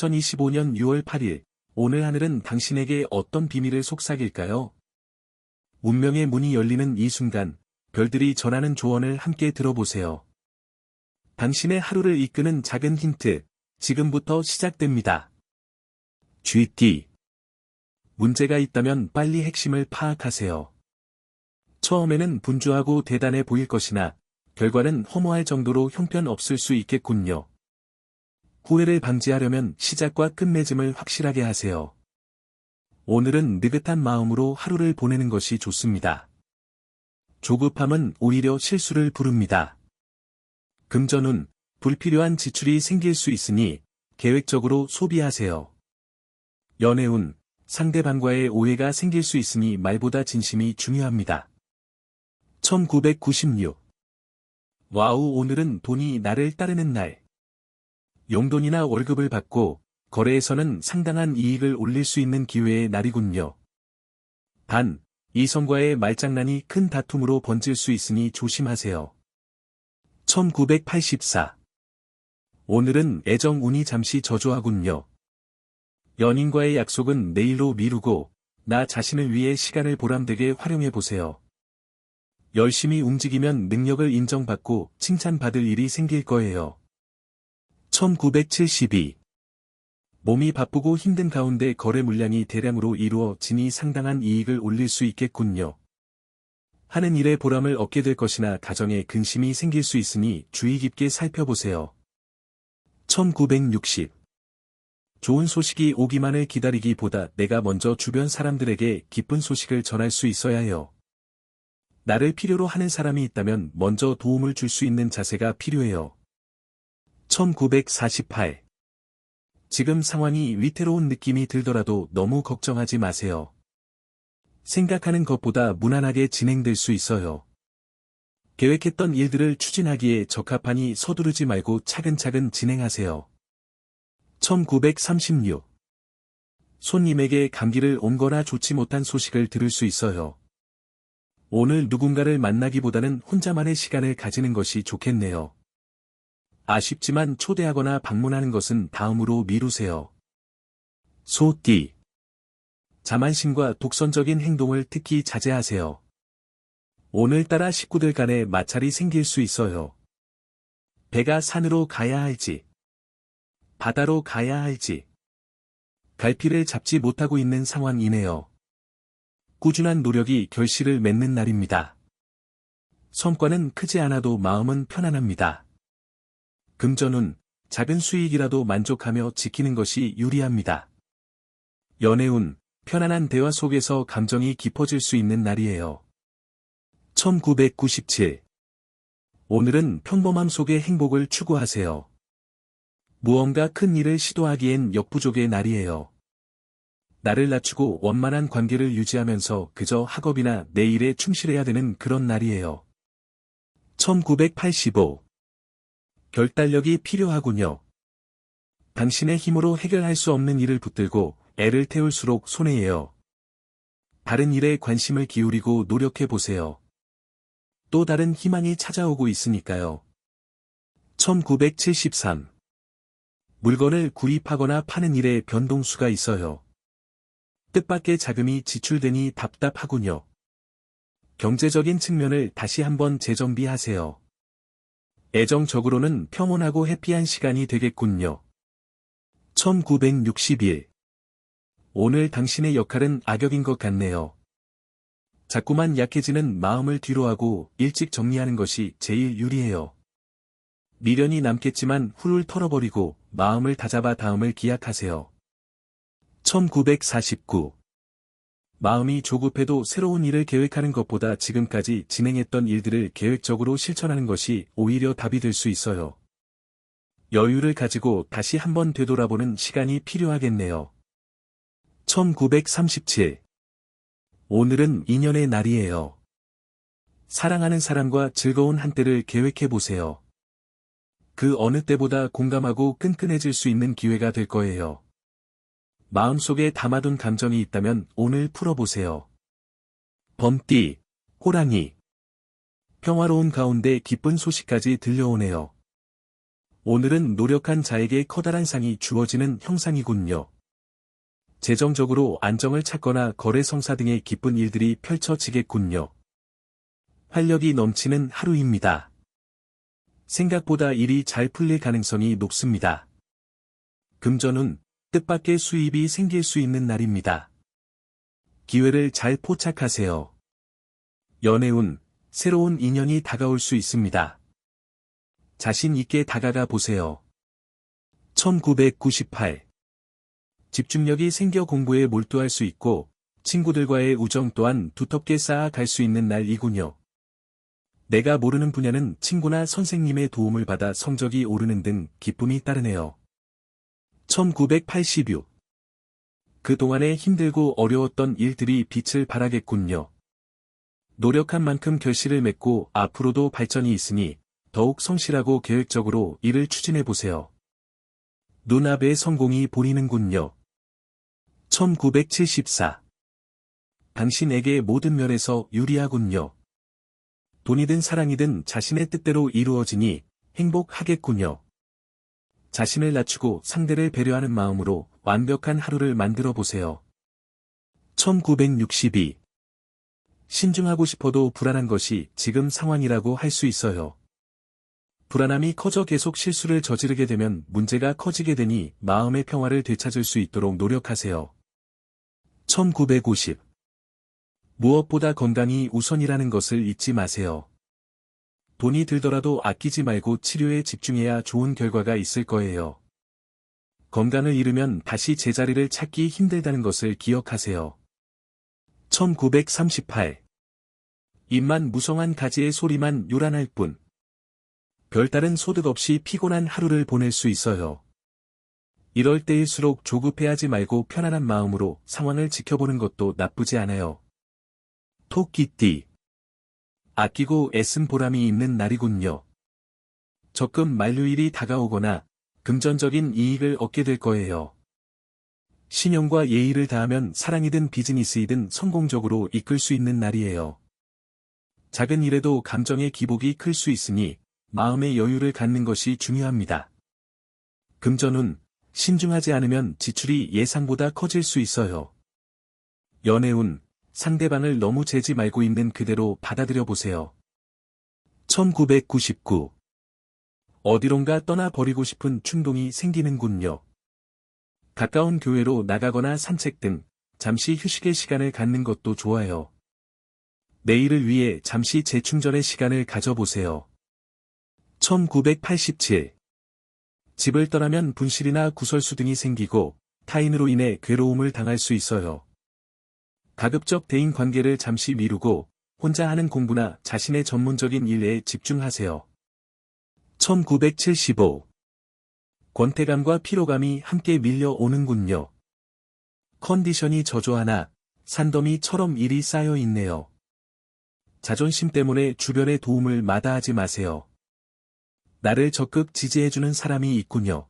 2025년 6월 8일, 오늘 하늘은 당신에게 어떤 비밀을 속삭일까요? 운명의 문이 열리는 이 순간, 별들이 전하는 조언을 함께 들어보세요. 당신의 하루를 이끄는 작은 힌트, 지금부터 시작됩니다. GT 문제가 있다면 빨리 핵심을 파악하세요. 처음에는 분주하고 대단해 보일 것이나, 결과는 허무할 정도로 형편없을 수 있겠군요. 후회를 방지하려면 시작과 끝맺음을 확실하게 하세요. 오늘은 느긋한 마음으로 하루를 보내는 것이 좋습니다. 조급함은 오히려 실수를 부릅니다. 금전운, 불필요한 지출이 생길 수 있으니 계획적으로 소비하세요. 연애운, 상대방과의 오해가 생길 수 있으니 말보다 진심이 중요합니다. 1996 와우 오늘은 돈이 나를 따르는 날. 용돈이나 월급을 받고 거래에서는 상당한 이익을 올릴 수 있는 기회의 날이군요. 단, 이성과의 말장난이 큰 다툼으로 번질 수 있으니 조심하세요. 1984 오늘은 애정 운이 잠시 저조하군요. 연인과의 약속은 내일로 미루고 나 자신을 위해 시간을 보람되게 활용해 보세요. 열심히 움직이면 능력을 인정받고 칭찬받을 일이 생길 거예요. 1972 몸이 바쁘고 힘든 가운데 거래 물량이 대량으로 이루어지니 상당한 이익을 올릴 수 있겠군요. 하는 일에 보람을 얻게 될 것이나 가정에 근심이 생길 수 있으니 주의 깊게 살펴보세요. 1960 좋은 소식이 오기만을 기다리기보다 내가 먼저 주변 사람들에게 기쁜 소식을 전할 수 있어야 해요. 나를 필요로 하는 사람이 있다면 먼저 도움을 줄 수 있는 자세가 필요해요. 1948 지금 상황이 위태로운 느낌이 들더라도 너무 걱정하지 마세요. 생각하는 것보다 무난하게 진행될 수 있어요. 계획했던 일들을 추진하기에 적합하니 서두르지 말고 차근차근 진행하세요. 1936 손님에게 감기를 옮거나 좋지 못한 소식을 들을 수 있어요. 오늘 누군가를 만나기보다는 혼자만의 시간을 가지는 것이 좋겠네요. 아쉽지만 초대하거나 방문하는 것은 다음으로 미루세요. 소띠 자만심과 독선적인 행동을 특히 자제하세요. 오늘따라 식구들 간에 마찰이 생길 수 있어요. 배가 산으로 가야 할지, 바다로 가야 할지, 갈피를 잡지 못하고 있는 상황이네요. 꾸준한 노력이 결실을 맺는 날입니다. 성과는 크지 않아도 마음은 편안합니다. 금전운, 작은 수익이라도 만족하며 지키는 것이 유리합니다. 연애운, 편안한 대화 속에서 감정이 깊어질 수 있는 날이에요. 1997 오늘은 평범함 속의 행복을 추구하세요. 무언가 큰 일을 시도하기엔 역부족의 날이에요. 나를 낮추고 원만한 관계를 유지하면서 그저 학업이나 내 일에 충실해야 되는 그런 날이에요. 1985 결단력이 필요하군요. 당신의 힘으로 해결할 수 없는 일을 붙들고 애를 태울수록 손해예요. 다른 일에 관심을 기울이고 노력해 보세요. 또 다른 희망이 찾아오고 있으니까요. 1973 물건을 구입하거나 파는 일에 변동수가 있어요. 뜻밖의 자금이 지출되니 답답하군요. 경제적인 측면을 다시 한번 재정비하세요. 애정적으로는 평온하고 해피한 시간이 되겠군요. 1961 오늘 당신의 역할은 악역인 것 같네요. 자꾸만 약해지는 마음을 뒤로하고 일찍 정리하는 것이 제일 유리해요. 미련이 남겠지만 훌훌 털어버리고 마음을 다잡아 다음을 기약하세요. 1949 마음이 조급해도 새로운 일을 계획하는 것보다 지금까지 진행했던 일들을 계획적으로 실천하는 것이 오히려 답이 될 수 있어요. 여유를 가지고 다시 한번 되돌아보는 시간이 필요하겠네요. 1937 오늘은 인연의 날이에요. 사랑하는 사람과 즐거운 한때를 계획해보세요. 그 어느 때보다 공감하고 끈끈해질 수 있는 기회가 될 거예요. 마음속에 담아둔 감정이 있다면 오늘 풀어보세요. 범띠, 호랑이. 평화로운 가운데 기쁜 소식까지 들려오네요. 오늘은 노력한 자에게 커다란 상이 주어지는 형상이군요. 재정적으로 안정을 찾거나 거래 성사 등의 기쁜 일들이 펼쳐지겠군요. 활력이 넘치는 하루입니다. 생각보다 일이 잘 풀릴 가능성이 높습니다. 금전운, 뜻밖의 수입이 생길 수 있는 날입니다. 기회를 잘 포착하세요. 연애운, 새로운 인연이 다가올 수 있습니다. 자신 있게 다가가 보세요. 1998 집중력이 생겨 공부에 몰두할 수 있고 친구들과의 우정 또한 두텁게 쌓아갈 수 있는 날이군요. 내가 모르는 분야는 친구나 선생님의 도움을 받아 성적이 오르는 등 기쁨이 따르네요. 1986 그동안에 힘들고 어려웠던 일들이 빛을 발하겠군요. 노력한 만큼 결실을 맺고 앞으로도 발전이 있으니 더욱 성실하고 계획적으로 일을 추진해보세요. 눈앞에 성공이 보이는군요. 1974 당신에게 모든 면에서 유리하군요. 돈이든 사랑이든 자신의 뜻대로 이루어지니 행복하겠군요. 자신을 낮추고 상대를 배려하는 마음으로 완벽한 하루를 만들어 보세요. 1962 신중하고 싶어도 불안한 것이 지금 상황이라고 할 수 있어요. 불안함이 커져 계속 실수를 저지르게 되면 문제가 커지게 되니 마음의 평화를 되찾을 수 있도록 노력하세요. 1950 무엇보다 건강이 우선이라는 것을 잊지 마세요. 돈이 들더라도 아끼지 말고 치료에 집중해야 좋은 결과가 있을 거예요. 건강을 잃으면 다시 제자리를 찾기 힘들다는 것을 기억하세요. 1938 입만 무성한 가지의 소리만 요란할 뿐. 별다른 소득 없이 피곤한 하루를 보낼 수 있어요. 이럴 때일수록 조급해하지 말고 편안한 마음으로 상황을 지켜보는 것도 나쁘지 않아요. 토끼띠. 아끼고 애쓴 보람이 있는 날이군요. 적금 만료일이 다가오거나 금전적인 이익을 얻게 될 거예요. 신용과 예의를 다하면 사랑이든 비즈니스이든 성공적으로 이끌 수 있는 날이에요. 작은 일에도 감정의 기복이 클 수 있으니 마음의 여유를 갖는 것이 중요합니다. 금전운, 신중하지 않으면 지출이 예상보다 커질 수 있어요. 연애운, 상대방을 너무 재지 말고 있는 그대로 받아들여 보세요. 1999 어디론가 떠나버리고 싶은 충동이 생기는군요. 가까운 교회로 나가거나 산책 등 잠시 휴식의 시간을 갖는 것도 좋아요. 내일을 위해 잠시 재충전의 시간을 가져보세요. 1987 집을 떠나면 분실이나 구설수 등이 생기고 타인으로 인해 괴로움을 당할 수 있어요. 가급적 대인 관계를 잠시 미루고 혼자 하는 공부나 자신의 전문적인 일에 집중하세요. 1975 권태감과 피로감이 함께 밀려오는군요. 컨디션이 저조하나 산더미처럼 일이 쌓여 있네요. 자존심 때문에 주변의 도움을 마다하지 마세요. 나를 적극 지지해주는 사람이 있군요.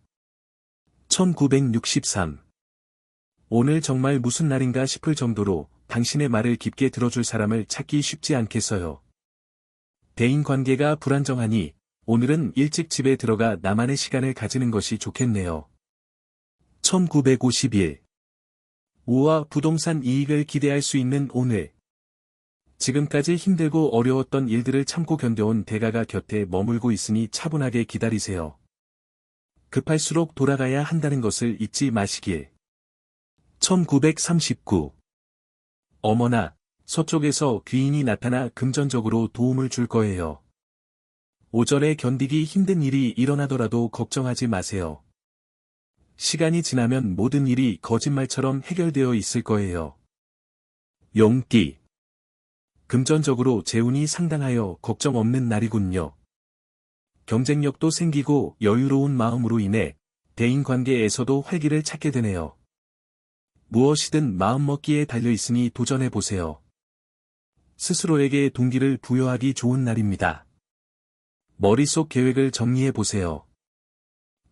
1963 오늘 정말 무슨 날인가 싶을 정도로 당신의 말을 깊게 들어줄 사람을 찾기 쉽지 않겠어요. 대인 관계가 불안정하니 오늘은 일찍 집에 들어가 나만의 시간을 가지는 것이 좋겠네요. 1951 우와 부동산 이익을 기대할 수 있는 오늘 지금까지 힘들고 어려웠던 일들을 참고 견뎌온 대가가 곁에 머물고 있으니 차분하게 기다리세요. 급할수록 돌아가야 한다는 것을 잊지 마시길. 1939 어머나, 서쪽에서 귀인이 나타나 금전적으로 도움을 줄 거예요. 오전에 견디기 힘든 일이 일어나더라도 걱정하지 마세요. 시간이 지나면 모든 일이 거짓말처럼 해결되어 있을 거예요. 용띠 금전적으로 재운이 상당하여 걱정 없는 날이군요. 경쟁력도 생기고 여유로운 마음으로 인해 대인관계에서도 활기를 찾게 되네요. 무엇이든 마음먹기에 달려있으니 도전해보세요. 스스로에게 동기를 부여하기 좋은 날입니다. 머릿속 계획을 정리해보세요.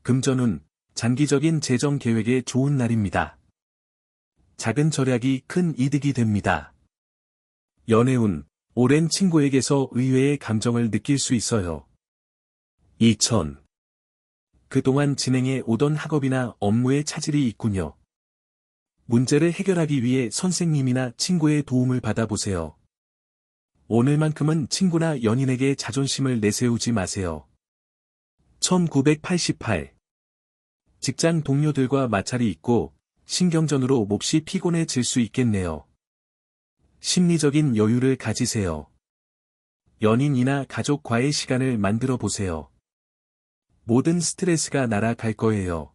금전운, 장기적인 재정 계획에 좋은 날입니다. 작은 절약이 큰 이득이 됩니다. 연애운, 오랜 친구에게서 의외의 감정을 느낄 수 있어요. 2000. 그동안 진행해 오던 학업이나 업무에 차질이 있군요. 문제를 해결하기 위해 선생님이나 친구의 도움을 받아보세요. 오늘만큼은 친구나 연인에게 자존심을 내세우지 마세요. 1988 직장 동료들과 마찰이 있고 신경전으로 몹시 피곤해질 수 있겠네요. 심리적인 여유를 가지세요. 연인이나 가족과의 시간을 만들어 보세요. 모든 스트레스가 날아갈 거예요.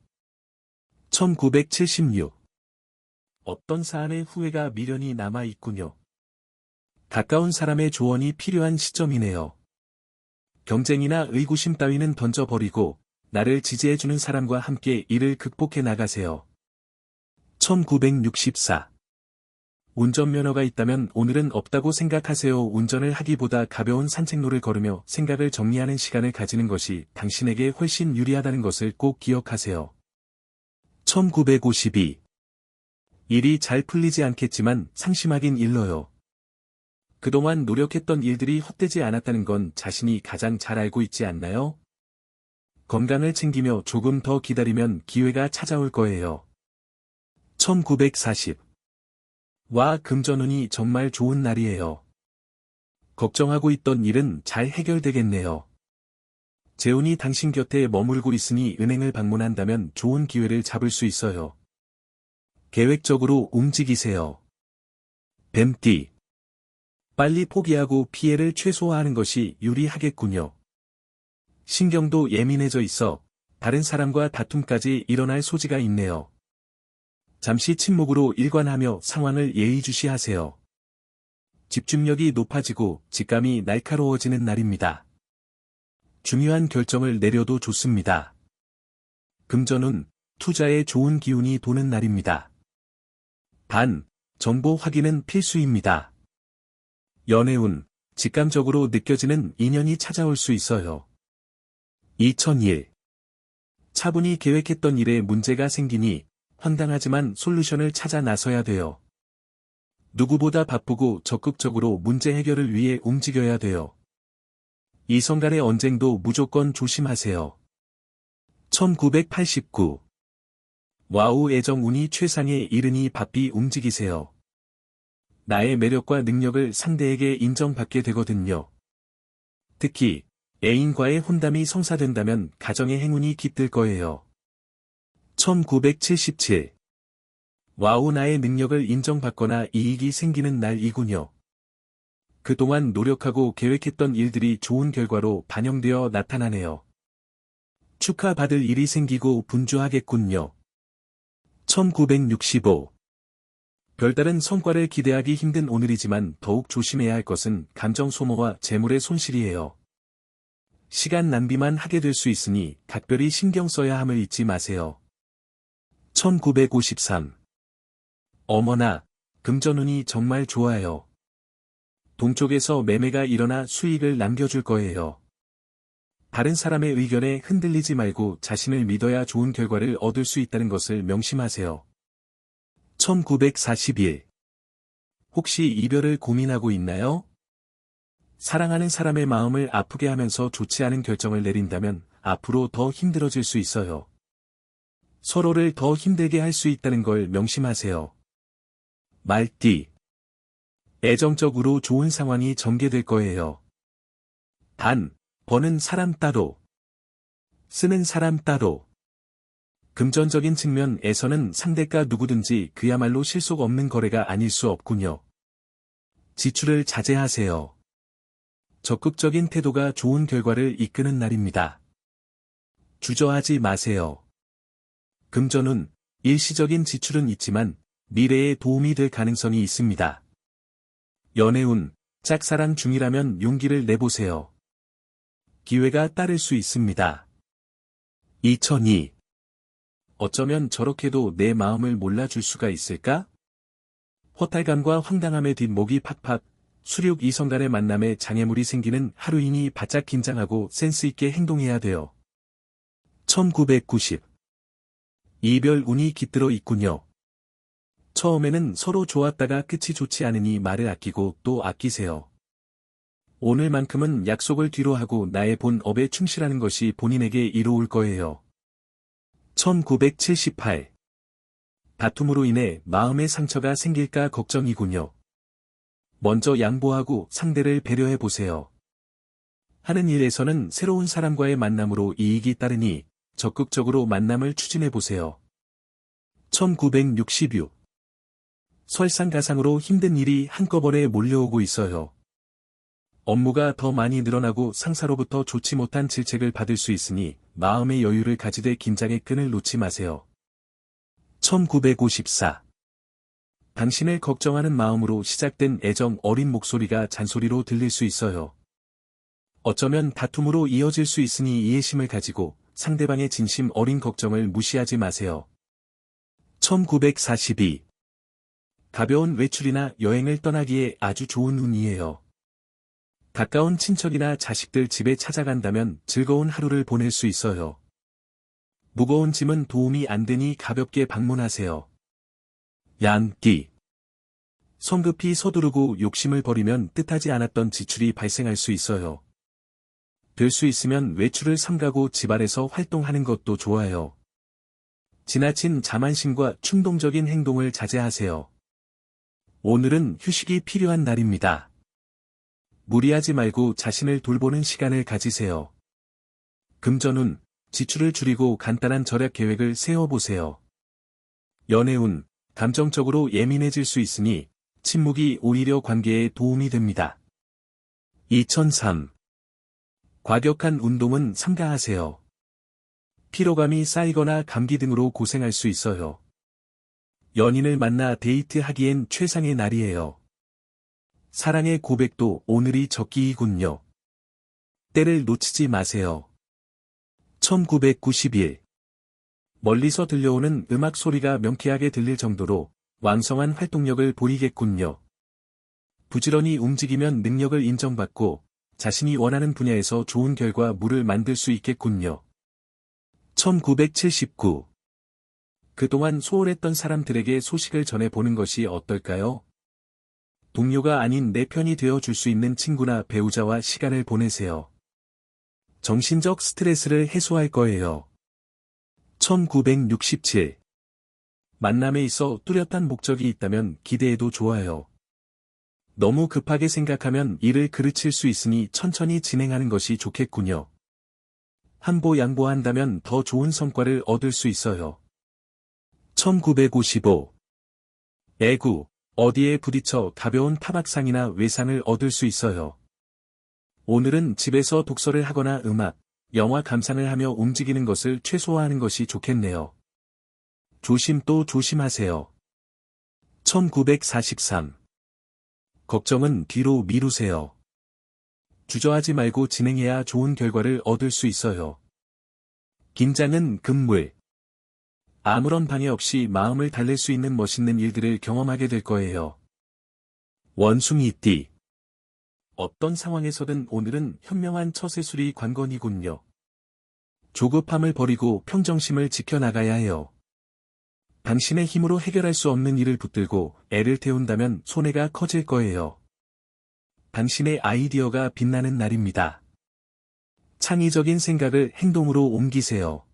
1976 어떤 사안의 후회가 미련이 남아 있군요. 가까운 사람의 조언이 필요한 시점이네요. 경쟁이나 의구심 따위는 던져버리고 나를 지지해주는 사람과 함께 이를 극복해 나가세요. 1964 운전면허가 있다면 오늘은 없다고 생각하세요. 운전을 하기보다 가벼운 산책로를 걸으며 생각을 정리하는 시간을 가지는 것이 당신에게 훨씬 유리하다는 것을 꼭 기억하세요. 1952 일이 잘 풀리지 않겠지만 상심하긴 일러요. 그동안 노력했던 일들이 헛되지 않았다는 건 자신이 가장 잘 알고 있지 않나요? 건강을 챙기며 조금 더 기다리면 기회가 찾아올 거예요. 1940. 와 금전운이 정말 좋은 날이에요. 걱정하고 있던 일은 잘 해결되겠네요. 재운이 당신 곁에 머물고 있으니 은행을 방문한다면 좋은 기회를 잡을 수 있어요. 계획적으로 움직이세요. 뱀띠. 빨리 포기하고 피해를 최소화하는 것이 유리하겠군요. 신경도 예민해져 있어 다른 사람과 다툼까지 일어날 소지가 있네요. 잠시 침묵으로 일관하며 상황을 예의주시하세요. 집중력이 높아지고 직감이 날카로워지는 날입니다. 중요한 결정을 내려도 좋습니다. 금전은 투자에 좋은 기운이 도는 날입니다. 단, 정보 확인은 필수입니다. 연애운, 직감적으로 느껴지는 인연이 찾아올 수 있어요. 2001 차분히 계획했던 일에 문제가 생기니 황당하지만 솔루션을 찾아 나서야 돼요. 누구보다 바쁘고 적극적으로 문제 해결을 위해 움직여야 돼요. 이성 간의 언쟁도 무조건 조심하세요. 1989 와우 애정 운이 최상에 이르니 바삐 움직이세요. 나의 매력과 능력을 상대에게 인정받게 되거든요. 특히 애인과의 혼담이 성사된다면 가정의 행운이 깃들 거예요. 1977 와우 나의 능력을 인정받거나 이익이 생기는 날이군요. 그동안 노력하고 계획했던 일들이 좋은 결과로 반영되어 나타나네요. 축하받을 일이 생기고 분주하겠군요. 1965 별다른 성과를 기대하기 힘든 오늘이지만 더욱 조심해야 할 것은 감정 소모와 재물의 손실이에요. 시간 낭비만 하게 될 수 있으니 각별히 신경 써야 함을 잊지 마세요. 1953 어머나, 금전운이 정말 좋아요. 동쪽에서 매매가 일어나 수익을 남겨줄 거예요. 다른 사람의 의견에 흔들리지 말고 자신을 믿어야 좋은 결과를 얻을 수 있다는 것을 명심하세요. 1941 혹시 이별을 고민하고 있나요? 사랑하는 사람의 마음을 아프게 하면서 좋지 않은 결정을 내린다면 앞으로 더 힘들어질 수 있어요. 서로를 더 힘들게 할 수 있다는 걸 명심하세요. 말띠 애정적으로 좋은 상황이 전개될 거예요. 단, 버는 사람 따로, 쓰는 사람 따로, 금전적인 측면에서는 상대가 누구든지 그야말로 실속 없는 거래가 아닐 수 없군요. 지출을 자제하세요. 적극적인 태도가 좋은 결과를 이끄는 날입니다. 주저하지 마세요. 금전은 일시적인 지출은 있지만 미래에 도움이 될 가능성이 있습니다. 연애운, 짝사랑 중이라면 용기를 내보세요. 기회가 따를 수 있습니다. 2002 어쩌면 저렇게도 내 마음을 몰라줄 수가 있을까? 허탈감과 황당함의 뒷목이 팍팍, 수륙 이성 간의 만남에 장애물이 생기는 하루이니 바짝 긴장하고 센스있게 행동해야 돼요. 1990 이별 운이 깃들어 있군요. 처음에는 서로 좋았다가 끝이 좋지 않으니 말을 아끼고 또 아끼세요. 오늘만큼은 약속을 뒤로 하고 나의 본 업에 충실하는 것이 본인에게 이로울 거예요. 1978. 다툼으로 인해 마음의 상처가 생길까 걱정이군요. 먼저 양보하고 상대를 배려해 보세요. 하는 일에서는 새로운 사람과의 만남으로 이익이 따르니 적극적으로 만남을 추진해 보세요. 1966. 설상가상으로 힘든 일이 한꺼번에 몰려오고 있어요. 업무가 더 많이 늘어나고 상사로부터 좋지 못한 질책을 받을 수 있으니 마음의 여유를 가지되 긴장의 끈을 놓지 마세요. 1954. 당신을 걱정하는 마음으로 시작된 애정 어린 목소리가 잔소리로 들릴 수 있어요. 어쩌면 다툼으로 이어질 수 있으니 이해심을 가지고 상대방의 진심 어린 걱정을 무시하지 마세요. 1942. 가벼운 외출이나 여행을 떠나기에 아주 좋은 운이에요. 가까운 친척이나 자식들 집에 찾아간다면 즐거운 하루를 보낼 수 있어요. 무거운 짐은 도움이 안 되니 가볍게 방문하세요. 양기. 성급히 서두르고 욕심을 버리면 뜻하지 않았던 지출이 발생할 수 있어요. 될 수 있으면 외출을 삼가고 집안에서 활동하는 것도 좋아요. 지나친 자만심과 충동적인 행동을 자제하세요. 오늘은 휴식이 필요한 날입니다. 무리하지 말고 자신을 돌보는 시간을 가지세요. 금전운, 지출을 줄이고 간단한 절약 계획을 세워보세요. 연애운, 감정적으로 예민해질 수 있으니 침묵이 오히려 관계에 도움이 됩니다. 2003. 과격한 운동은 삼가하세요. 피로감이 쌓이거나 감기 등으로 고생할 수 있어요. 연인을 만나 데이트하기엔 최상의 날이에요. 사랑의 고백도 오늘이 적기이군요. 때를 놓치지 마세요. 1991. 멀리서 들려오는 음악 소리가 명쾌하게 들릴 정도로 왕성한 활동력을 보이겠군요. 부지런히 움직이면 능력을 인정받고 자신이 원하는 분야에서 좋은 결과물을 만들 수 있겠군요. 1979. 그동안 소홀했던 사람들에게 소식을 전해보는 것이 어떨까요? 동료가 아닌 내 편이 되어 줄 수 있는 친구나 배우자와 시간을 보내세요. 정신적 스트레스를 해소할 거예요. 1967. 만남에 있어 뚜렷한 목적이 있다면 기대해도 좋아요. 너무 급하게 생각하면 일을 그르칠 수 있으니 천천히 진행하는 것이 좋겠군요. 한보 양보한다면 더 좋은 성과를 얻을 수 있어요. 1955. 애구, 어디에 부딪혀 가벼운 타박상이나 외상을 얻을 수 있어요. 오늘은 집에서 독서를 하거나 음악, 영화 감상을 하며 움직이는 것을 최소화하는 것이 좋겠네요. 조심 또 조심하세요. 1943. 걱정은 뒤로 미루세요. 주저하지 말고 진행해야 좋은 결과를 얻을 수 있어요. 긴장은 금물. 아무런 방해 없이 마음을 달랠 수 있는 멋있는 일들을 경험하게 될 거예요. 원숭이 띠. 어떤 상황에서든 오늘은 현명한 처세술이 관건이군요. 조급함을 버리고 평정심을 지켜나가야 해요. 당신의 힘으로 해결할 수 없는 일을 붙들고 애를 태운다면 손해가 커질 거예요. 당신의 아이디어가 빛나는 날입니다. 창의적인 생각을 행동으로 옮기세요.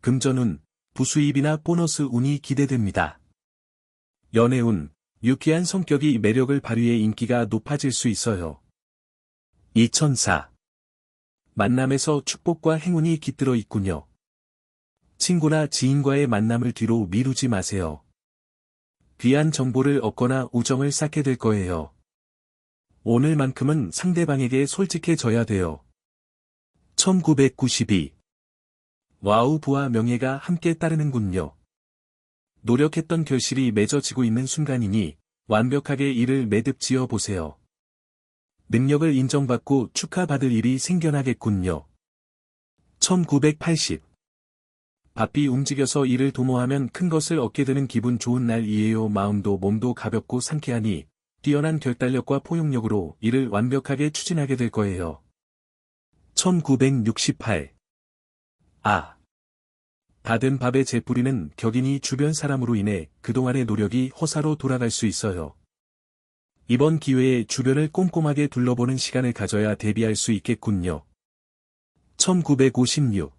금전운, 부수입이나 보너스 운이 기대됩니다. 연애운, 유쾌한 성격이 매력을 발휘해 인기가 높아질 수 있어요. 2004. 만남에서 축복과 행운이 깃들어 있군요. 친구나 지인과의 만남을 뒤로 미루지 마세요. 귀한 정보를 얻거나 우정을 쌓게 될 거예요. 오늘만큼은 상대방에게 솔직해져야 돼요. 1992 와우 부와 명예가 함께 따르는군요. 노력했던 결실이 맺어지고 있는 순간이니 완벽하게 이를 매듭 지어 보세요. 능력을 인정받고 축하받을 일이 생겨나겠군요. 1980 바삐 움직여서 일을 도모하면 큰 것을 얻게 되는 기분 좋은 날이에요. 마음도 몸도 가볍고 상쾌하니 뛰어난 결단력과 포용력으로 일을 완벽하게 추진하게 될 거예요. 1968 아. 받은 밥에 재뿌리는 격인이 주변 사람으로 인해 그동안의 노력이 허사로 돌아갈 수 있어요. 이번 기회에 주변을 꼼꼼하게 둘러보는 시간을 가져야 대비할 수 있겠군요. 1956.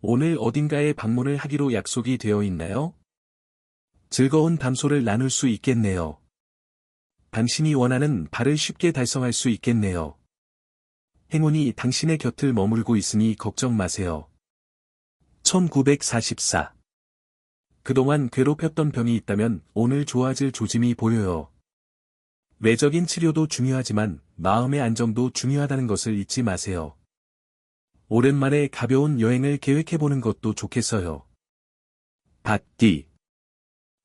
오늘 어딘가에 방문을 하기로 약속이 되어 있나요? 즐거운 담소를 나눌 수 있겠네요. 당신이 원하는 바를 쉽게 달성할 수 있겠네요. 행운이 당신의 곁을 머물고 있으니 걱정 마세요. 1944 그동안 괴롭혔던 병이 있다면 오늘 좋아질 조짐이 보여요. 외적인 치료도 중요하지만 마음의 안정도 중요하다는 것을 잊지 마세요. 오랜만에 가벼운 여행을 계획해보는 것도 좋겠어요. 밭디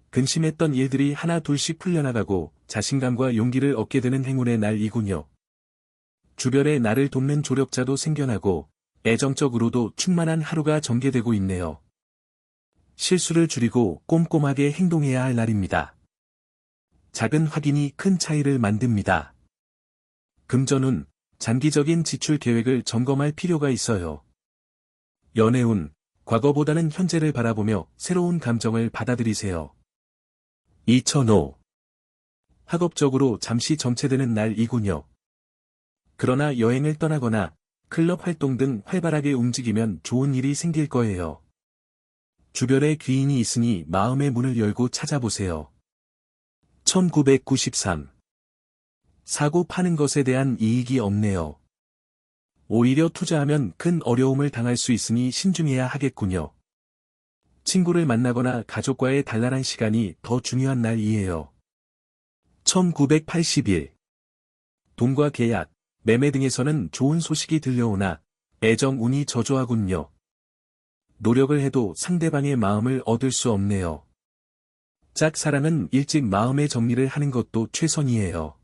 근심했던 일들이 하나 둘씩 풀려나가고 자신감과 용기를 얻게 되는 행운의 날이군요. 주변에 나를 돕는 조력자도 생겨나고 애정적으로도 충만한 하루가 전개되고 있네요. 실수를 줄이고 꼼꼼하게 행동해야 할 날입니다. 작은 확인이 큰 차이를 만듭니다. 금전운, 장기적인 지출 계획을 점검할 필요가 있어요. 연애운, 과거보다는 현재를 바라보며 새로운 감정을 받아들이세요. 2005 학업적으로 잠시 정체되는 날이군요. 그러나 여행을 떠나거나 클럽 활동 등 활발하게 움직이면 좋은 일이 생길 거예요. 주변에 귀인이 있으니 마음의 문을 열고 찾아보세요. 1993 사고 파는 것에 대한 이익이 없네요. 오히려 투자하면 큰 어려움을 당할 수 있으니 신중해야 하겠군요. 친구를 만나거나 가족과의 단란한 시간이 더 중요한 날이에요. 1981 돈과 계약, 매매 등에서는 좋은 소식이 들려오나 애정 운이 저조하군요. 노력을 해도 상대방의 마음을 얻을 수 없네요. 짝사랑은 일찍 마음의 정리를 하는 것도 최선이에요.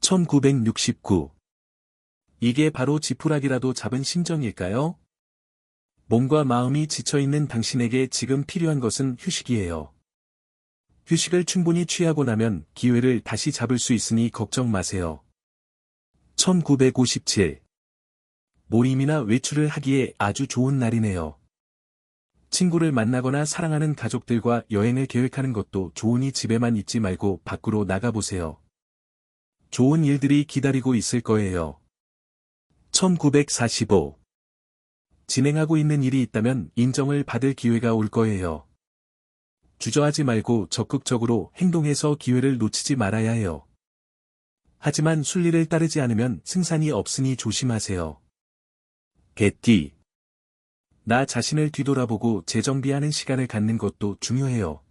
1969 이게 바로 지푸라기라도 잡은 심정일까요? 몸과 마음이 지쳐있는 당신에게 지금 필요한 것은 휴식이에요. 휴식을 충분히 취하고 나면 기회를 다시 잡을 수 있으니 걱정 마세요. 1957 모임이나 외출을 하기에 아주 좋은 날이네요. 친구를 만나거나 사랑하는 가족들과 여행을 계획하는 것도 좋으니 집에만 있지 말고 밖으로 나가보세요. 좋은 일들이 기다리고 있을 거예요. 1945 진행하고 있는 일이 있다면 인정을 받을 기회가 올 거예요. 주저하지 말고 적극적으로 행동해서 기회를 놓치지 말아야 해요. 하지만 순리를 따르지 않으면 승산이 없으니 조심하세요. 개띠. 나 자신을 뒤돌아보고 재정비하는 시간을 갖는 것도 중요해요.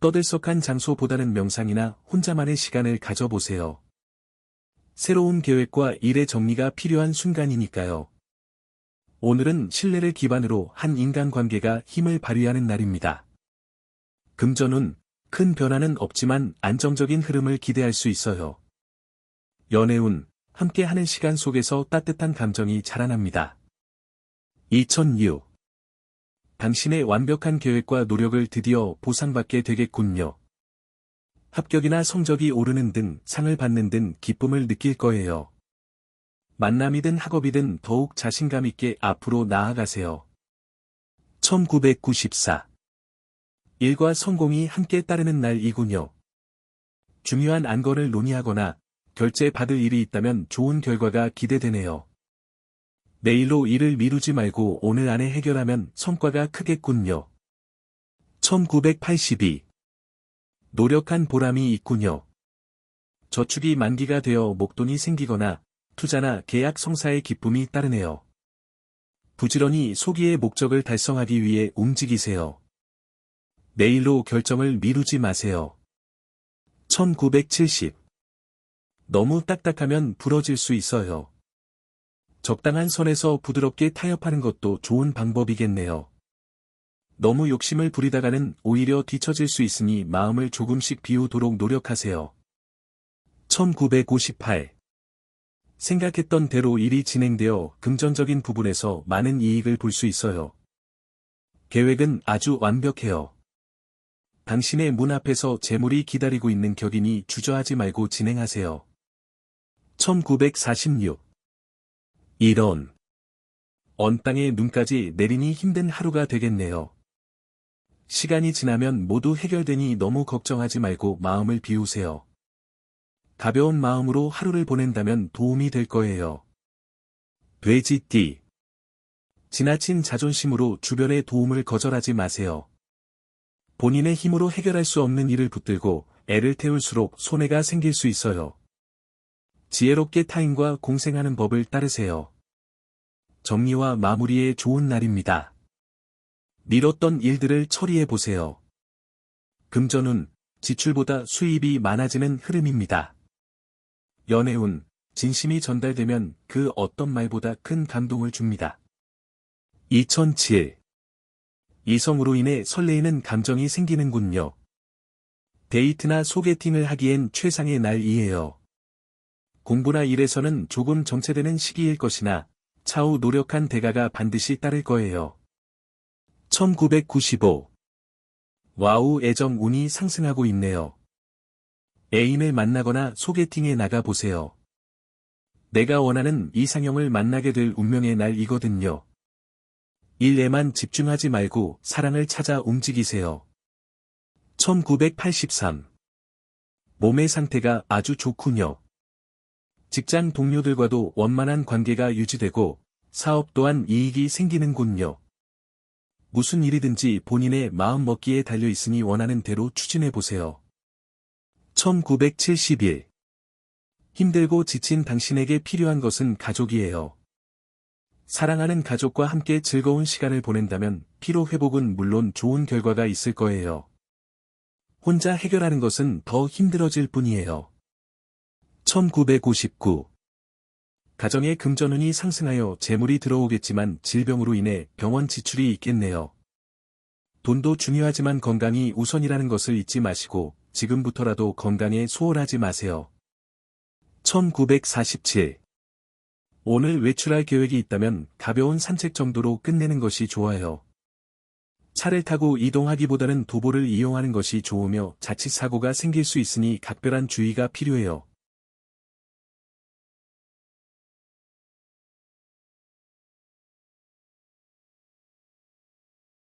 떠들썩한 장소보다는 명상이나 혼자만의 시간을 가져보세요. 새로운 계획과 일의 정리가 필요한 순간이니까요. 오늘은 신뢰를 기반으로 한 인간관계가 힘을 발휘하는 날입니다. 금전은 큰 변화는 없지만 안정적인 흐름을 기대할 수 있어요. 연애운, 함께 하는 시간 속에서 따뜻한 감정이 자라납니다. 2006 당신의 완벽한 계획과 노력을 드디어 보상받게 되겠군요. 합격이나 성적이 오르는 등 상을 받는 등 기쁨을 느낄 거예요. 만남이든 학업이든 더욱 자신감 있게 앞으로 나아가세요. 1994 일과 성공이 함께 따르는 날이군요. 중요한 안건을 논의하거나 결제 받을 일이 있다면 좋은 결과가 기대되네요. 내일로 일을 미루지 말고 오늘 안에 해결하면 성과가 크겠군요. 1982 노력한 보람이 있군요. 저축이 만기가 되어 목돈이 생기거나 투자나 계약 성사의 기쁨이 따르네요. 부지런히 소기의 목적을 달성하기 위해 움직이세요. 내일로 결정을 미루지 마세요. 1970 너무 딱딱하면 부러질 수 있어요. 적당한 선에서 부드럽게 타협하는 것도 좋은 방법이겠네요. 너무 욕심을 부리다가는 오히려 뒤처질 수 있으니 마음을 조금씩 비우도록 노력하세요. 1958 생각했던 대로 일이 진행되어 금전적인 부분에서 많은 이익을 볼 수 있어요. 계획은 아주 완벽해요. 당신의 문 앞에서 재물이 기다리고 있는 격이니 주저하지 말고 진행하세요. 1946 이런 언 땅에 눈까지 내리니 힘든 하루가 되겠네요. 시간이 지나면 모두 해결되니 너무 걱정하지 말고 마음을 비우세요. 가벼운 마음으로 하루를 보낸다면 도움이 될 거예요. 돼지띠 지나친 자존심으로 주변의 도움을 거절하지 마세요. 본인의 힘으로 해결할 수 없는 일을 붙들고 애를 태울수록 손해가 생길 수 있어요. 지혜롭게 타인과 공생하는 법을 따르세요. 정리와 마무리에 좋은 날입니다. 미뤘던 일들을 처리해 보세요. 금전운, 지출보다 수입이 많아지는 흐름입니다. 연애운, 진심이 전달되면 그 어떤 말보다 큰 감동을 줍니다. 2007 이성으로 인해 설레이는 감정이 생기는군요. 데이트나 소개팅을 하기엔 최상의 날이에요. 공부나 일에서는 조금 정체되는 시기일 것이나 차후 노력한 대가가 반드시 따를 거예요. 1995 와우 애정 운이 상승하고 있네요. 애인을 만나거나 소개팅에 나가 보세요. 내가 원하는 이상형을 만나게 될 운명의 날이거든요. 일에만 집중하지 말고 사랑을 찾아 움직이세요. 1983 몸의 상태가 아주 좋군요. 직장 동료들과도 원만한 관계가 유지되고 사업 또한 이익이 생기는군요. 무슨 일이든지 본인의 마음 먹기에 달려 있으니 원하는 대로 추진해 보세요. 1971 힘들고 지친 당신에게 필요한 것은 가족이에요. 사랑하는 가족과 함께 즐거운 시간을 보낸다면 피로 회복은 물론 좋은 결과가 있을 거예요. 혼자 해결하는 것은 더 힘들어질 뿐이에요. 1959 가정의 금전운이 상승하여 재물이 들어오겠지만 질병으로 인해 병원 지출이 있겠네요. 돈도 중요하지만 건강이 우선이라는 것을 잊지 마시고 지금부터라도 건강에 소홀하지 마세요. 1947 오늘 외출할 계획이 있다면 가벼운 산책 정도로 끝내는 것이 좋아요. 차를 타고 이동하기보다는 도보를 이용하는 것이 좋으며 자칫 사고가 생길 수 있으니 각별한 주의가 필요해요.